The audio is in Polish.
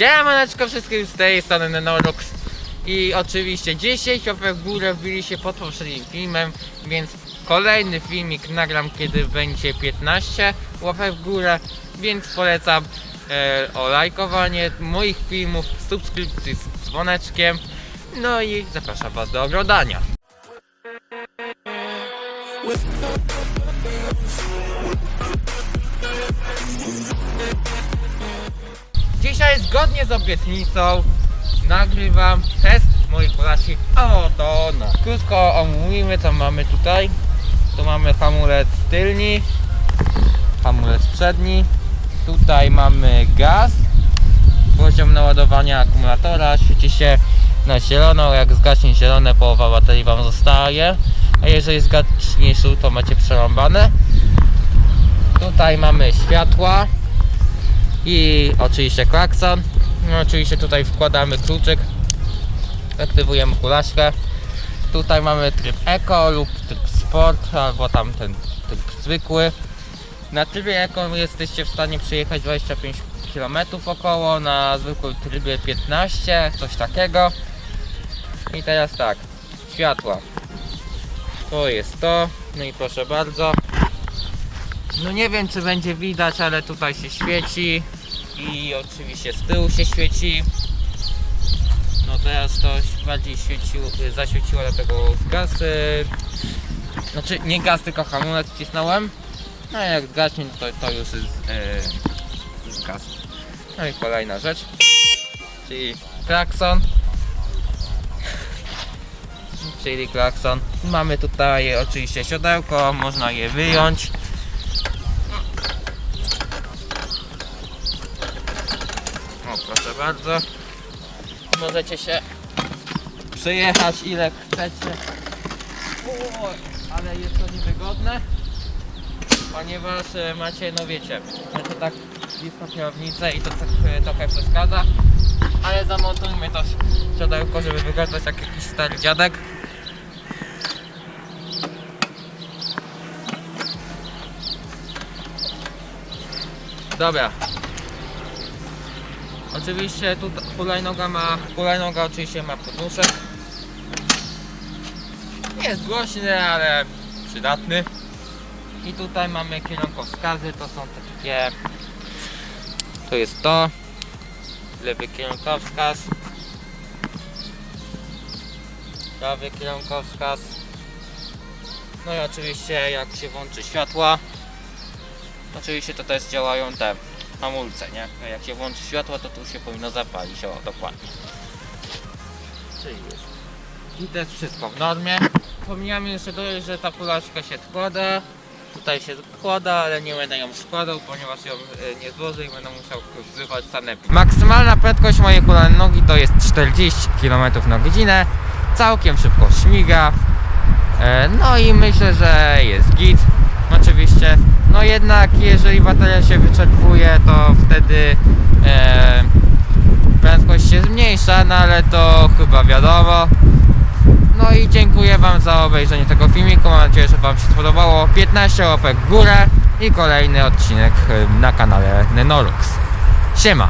Siemaneczko wszystkim z tej strony Nenorux I oczywiście 10 łapek w górę wbili się pod poprzednim filmem Więc kolejny filmik nagram kiedy będzie 15 łapek w górę Więc polecam e, o lajkowanie moich filmów, subskrypcji z dzwoneczkiem. No i zapraszam was do oglądania Dzisiaj zgodnie z obietnicą nagrywam test mojej kolacji oto no. Krótko omówimy co mamy tutaj. Tu mamy hamulec tylni, hamulec przedni. Tutaj mamy gaz, poziom naładowania akumulatora, świeci się na zielono, jak zgaśnie zielone połowa baterii Wam zostaje, a jeżeli zgaśnie żółto to macie przerąbane. Tutaj mamy światła, i oczywiście klakson. No, oczywiście tutaj wkładamy kluczyk, aktywujemy kulaszkę. Tutaj mamy tryb Eco lub tryb Sport, albo tam ten tryb zwykły. Na trybie Eco jesteście w stanie przejechać 25 km około, na zwykłym trybie 15, coś takiego. I teraz tak, światła. To jest to, no i proszę bardzo. No nie wiem czy będzie widać, ale tutaj się świeci i oczywiście z tyłu się świeci. No teraz to bardziej świeciło, zaświeciło dlatego gaz, znaczy nie gaz tylko hamulec wcisnąłem. No jak zgaśnie to, to już jest yy, gaz. No i kolejna rzecz, czyli klakson. Czyli klakson. Mamy tutaj oczywiście siodełko, można je wyjąć. Proszę bardzo. Możecie się przejechać ile chcecie. O, ale jest to niewygodne, ponieważ e, macie, no wiecie, macie tak blisko kierownicę i to tak, e, trochę przeszkadza. Ale zamontujmy to siodełko, żeby wyglądać jak jakiś stary dziadek. Dobra, Oczywiście tu hulajnoga ma, hulajnoga oczywiście ma podnóżek. Nie jest głośny, ale przydatny. I tutaj mamy kierunkowskazy, to są takie... To jest to. Lewy kierunkowskaz. Prawy kierunkowskaz. No i oczywiście jak się włączy światła. Oczywiście to też działają te hamulce, nie? Jak się włączy światło, to tu się powinno zapalić, o dokładnie. Czyli już. I jest wszystko w normie. Pomijamy jeszcze dodać, że ta kulaczka się składa. Tutaj się składa, ale nie będę ją składał, ponieważ ją e, nie złożę i będę musiał wzywać sanepid. Maksymalna prędkość mojej hulajnogi to jest 40 km na godzinę. Całkiem szybko śmiga. E, No i myślę, że jest git. Jednak jeżeli bateria się wyczerpuje, to wtedy e, prędkość się zmniejsza, no ale to chyba wiadomo. No i dziękuję Wam za obejrzenie tego filmiku. Mam nadzieję, że Wam się spodobało. 15 łapek w górę i kolejny odcinek e, na kanale Nenorux. Siema!